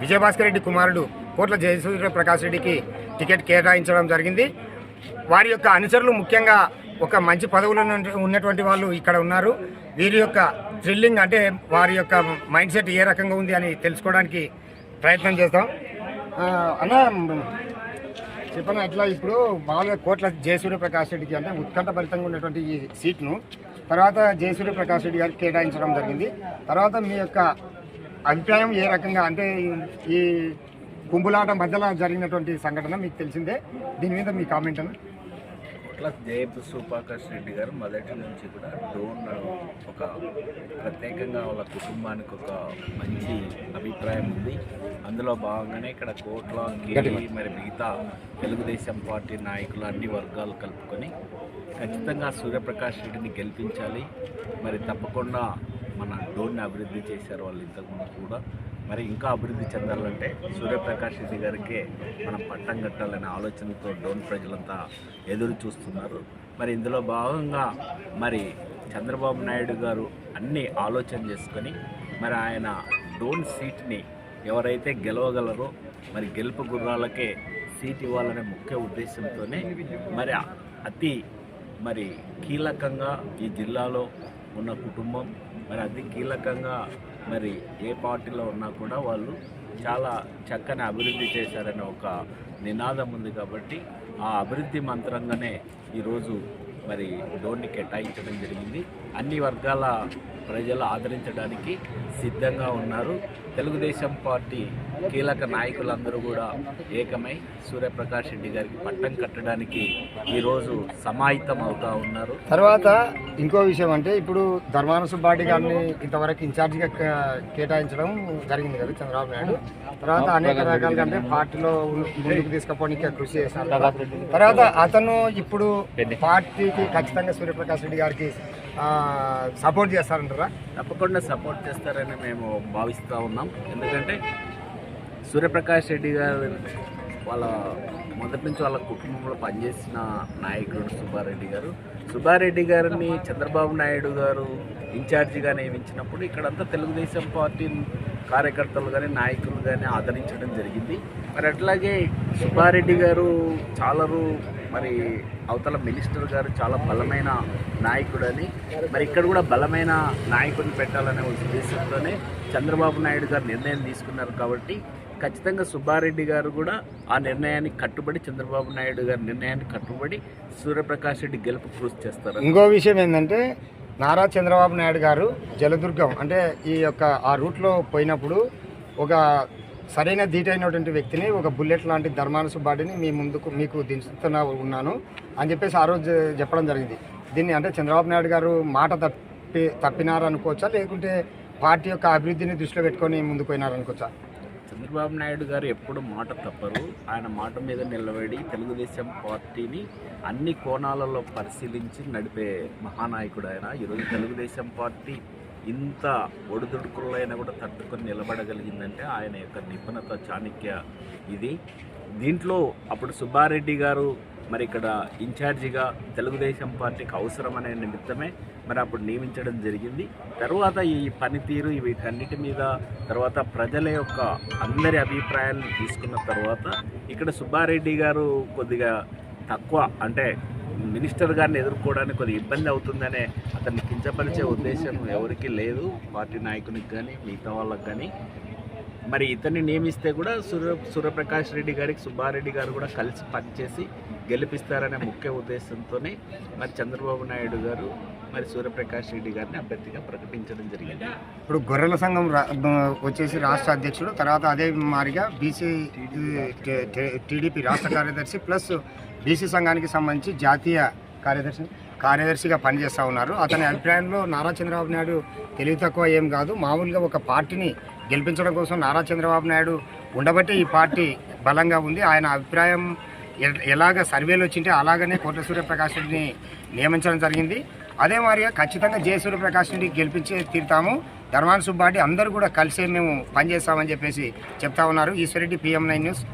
విజయభాస్కర్ రెడ్డి కుమారుడు కోట్ల జయసూర్య ప్రకాష్ రెడ్డికి టికెట్ కేటాయించడం జరిగింది. వారి యొక్క అనుచరులు ముఖ్యంగా ఒక మంచి పదవులో ఉన్న- ఉన్నటువంటి వాళ్ళు ఇక్కడ ఉన్నారు. వీరి యొక్క థ్రిల్లింగ్ అంటే వారి యొక్క మైండ్ సెట్ ఏ రకంగా ఉంది అని తెలుసుకోవడానికి ప్రయత్నం చేస్తాం. అన్న చెప్పిన అట్లా ఇప్పుడు మామూలుగా కోట్ల జయసూర్య ప్రకాష్ రెడ్డికి అంటే ఉత్కంఠభరితంగా ఉన్నటువంటి ఈ సీట్ను తర్వాత జయసూర్య ప్రకాష్ రెడ్డి గారికి కేటాయించడం జరిగింది. తర్వాత మీ యొక్క అభిప్రాయం ఏ రకంగా అంటే ఈ- ఈ కుంభులాట మధ్యలో జరిగినటువంటి సంఘటన మీకు తెలిసిందే. దీని మీద మీ కామెంట్ అన్న. అట్లా జయపు సుపాకర్ రెడ్డి గారు మొదటి నుంచి కూడా డ్రోన్ ఒక ప్రత్యేకంగా వాళ్ళ కుటుంబానికి ఒక మంచి అభిప్రాయం ఉంది. అందులో భాగంగానే ఇక్కడ కోట్ల మరి మిగతా తెలుగుదేశం పార్టీ నాయకులు అన్ని వర్గాలు కలుపుకొని ఖచ్చితంగా సూర్యప్రకాష్ రెడ్డిని గెలిపించాలి. మరి తప్పకుండా మన డోన్ని అభివృద్ధి చేశారు వాళ్ళు ఇంతకుముందు కూడా. మరి ఇంకా అభివృద్ధి చెందాలంటే సూర్యప్రకాష్ రెడ్డి గారికే మనం పట్టం కట్టాలనే ఆలోచనతో డోన్ ప్రజలంతా ఎదురు చూస్తున్నారు. మరి ఇందులో భాగంగా మరి చంద్రబాబు నాయుడు గారు అన్ని ఆలోచన చేసుకొని మరి ఆయన డోన్ సీట్ని ఎవరైతే గెలవగలరో మరి గెలుపు గుర్రాలకే సీట్ ఇవ్వాలనే ముఖ్య ఉద్దేశంతోనే మరి అతి మరి కీలకంగా ఈ జిల్లాలో ఉన్న కుటుంబం. మరి అతి కీలకంగా మరి ఏ పార్టీలో ఉన్నా కూడా వాళ్ళు చాలా చక్కని అభివృద్ధి చేశారనే ఒక నినాదం ఉంది కాబట్టి ఆ అభివృద్ధి మంత్రంగానే ఈరోజు మరి లోన్ని కేటాయించడం జరిగింది. అన్ని వర్గాల ప్రజలు ఆదరించడానికి సిద్ధంగా ఉన్నారు. తెలుగుదేశం పార్టీ కీలక నాయకులందరూ కూడా ఏకమై సూర్యప్రకాష్ రెడ్డి గారికి పట్టం కట్టడానికి ఈరోజు సమాహితం అవుతా ఉన్నారు. తర్వాత ఇంకో విషయం అంటే ఇప్పుడు ధర్మాన సుబ్బారెడ్డి గారిని ఇంతవరకు ఇన్ఛార్జిగా కేటాయించడం జరిగింది కదా చంద్రబాబు నాయుడు. తర్వాత అనేక రకాలుగా అంటే పార్టీలో ముందుకు తీసుకపోవడానికి కృషి చేశారు. తర్వాత అతను ఇప్పుడు పార్టీ పార్టీకి ఖచ్చితంగా సూర్యప్రకాష్ రెడ్డి గారికి సపోర్ట్ చేస్తారంటారా? తప్పకుండా సపోర్ట్ చేస్తారని మేము భావిస్తూ ఉన్నాం. ఎందుకంటే సూర్యప్రకాష్ రెడ్డి గారు వాళ్ళ మొదటి నుంచి వాళ్ళ కుటుంబంలో పనిచేసిన నాయకుడు సుబ్బారెడ్డి గారు. సుబ్బారెడ్డి గారిని చంద్రబాబు నాయుడు గారు ఇన్ఛార్జిగా నియమించినప్పుడు ఇక్కడంతా తెలుగుదేశం పార్టీ కార్యకర్తలు కానీ నాయకులు కానీ ఆదరించడం జరిగింది. మరి అట్లాగే సుబ్బారెడ్డి గారు చాలా మరి అవతల మినిస్టర్ గారు చాలా బలమైన నాయకుడని మరి ఇక్కడ కూడా బలమైన నాయకుడిని పెట్టాలనే ఉద్దేశంతోనే చంద్రబాబు నాయుడు గారు నిర్ణయం తీసుకున్నారు కాబట్టి ఖచ్చితంగా సుబ్బారెడ్డి గారు కూడా ఆ నిర్ణయానికి కట్టుబడి చంద్రబాబు నాయుడు గారి నిర్ణయానికి కట్టుబడి సూర్యప్రకాష్ రెడ్డి గెలుపు కృషి చేస్తారు. ఇంకో విషయం ఏంటంటే నారా చంద్రబాబు నాయుడు గారు జలదుర్గం అంటే ఈ యొక్క ఆ రూట్లో పోయినప్పుడు ఒక సరైన ధీటైనటువంటి వ్యక్తిని ఒక బుల్లెట్ లాంటి ధర్మాన సుబ్బాడిని మీ ముందుకు మీకు దించుతున్నా ఉన్నాను అని చెప్పేసి ఆ రోజు చెప్పడం జరిగింది. దీన్ని అంటే చంద్రబాబు నాయుడు గారు మాట తప్పి తప్పినారనుకోవచ్చా? లేకుంటే పార్టీ యొక్క అభివృద్ధిని దృష్టిలో పెట్టుకొని ముందుకు పోయినారనుకోవచ్చా? చంద్రబాబు నాయుడు గారు ఎప్పుడు మాట తప్పరు. ఆయన మాట మీద నిలబడి తెలుగుదేశం పార్టీని అన్ని కోణాలలో పరిశీలించి నడిపే మహానాయకుడు ఆయన. ఈరోజు తెలుగుదేశం పార్టీ ఇంత ఒడిదుడుకులైనా కూడా తట్టుకొని నిలబడగలిగిందంటే ఆయన యొక్క నిపుణత చాణక్య ఇది. దీంట్లో అప్పుడు సుబ్బారెడ్డి గారు మరి ఇక్కడ ఇన్ఛార్జిగా తెలుగుదేశం పార్టీకి అవసరమనే నిమిత్తమే మరి అప్పుడు నియమించడం జరిగింది. తర్వాత ఈ పనితీరు వీటన్నిటి మీద తర్వాత ప్రజల యొక్క అందరి అభిప్రాయాలను తీసుకున్న తర్వాత ఇక్కడ సుబ్బారెడ్డి గారు కొద్దిగా తక్కువ అంటే మినిస్టర్ గారిని ఎదుర్కోవడానికి కొద్దిగా ఇబ్బంది అవుతుందనే అతన్ని కించపరిచే ఉద్దేశం ఎవరికీ లేదు. పార్టీ నాయకునికి కానీ మిగతా వాళ్ళకి కానీ మరి ఇతన్ని నియమిస్తే కూడా సూర్య సూర్యప్రకాష్ రెడ్డి గారికి సుబ్బారెడ్డి గారు కూడా కలిసి పనిచేసి గెలిపిస్తారనే ముఖ్య ఉద్దేశంతోనే మరి చంద్రబాబు నాయుడు గారు మరి సూర్యప్రకాష్ రెడ్డి గారిని అభ్యర్థిగా ప్రకటించడం జరిగింది ఇప్పుడు గొర్రెల సంఘం రా- వచ్చేసి రాష్ట్ర అధ్యక్షుడు తర్వాత అదే మారిగా బీసీ టీడీపీ రాష్ట్ర కార్యదర్శి ప్లస్ బీసీ సంఘానికి సంబంధించి జాతీయ కార్యదర్శి కార్యదర్శిగా పనిచేస్తూ ఉన్నారు. అతని అభిప్రాయంలో నారా చంద్రబాబు నాయుడు తెలివి తక్కువ ఏం కాదు. మామూలుగా ఒక పార్టీని గెలిపించడం కోసం నారా చంద్రబాబు నాయుడు ఉండబట్టే ఈ పార్టీ బలంగా ఉంది. ఆయన అభిప్రాయం ఎ- ఎలాగ సర్వేలు వచ్చింటే అలాగనే కోట్ల సూర్యప్రకాష్ రెడ్డిని నియమించడం జరిగింది. అదే మాదిరిగా ఖచ్చితంగా జయ సూర్యప్రకాష్ రెడ్డికి గెలిపించే తీరుతాము. ధర్మాన్ సుబ్బాటి అందరూ కూడా కలిసే మేము పనిచేస్తామని చెప్పేసి చెప్తా ఉన్నారు. Eswar Reddy PM nine news.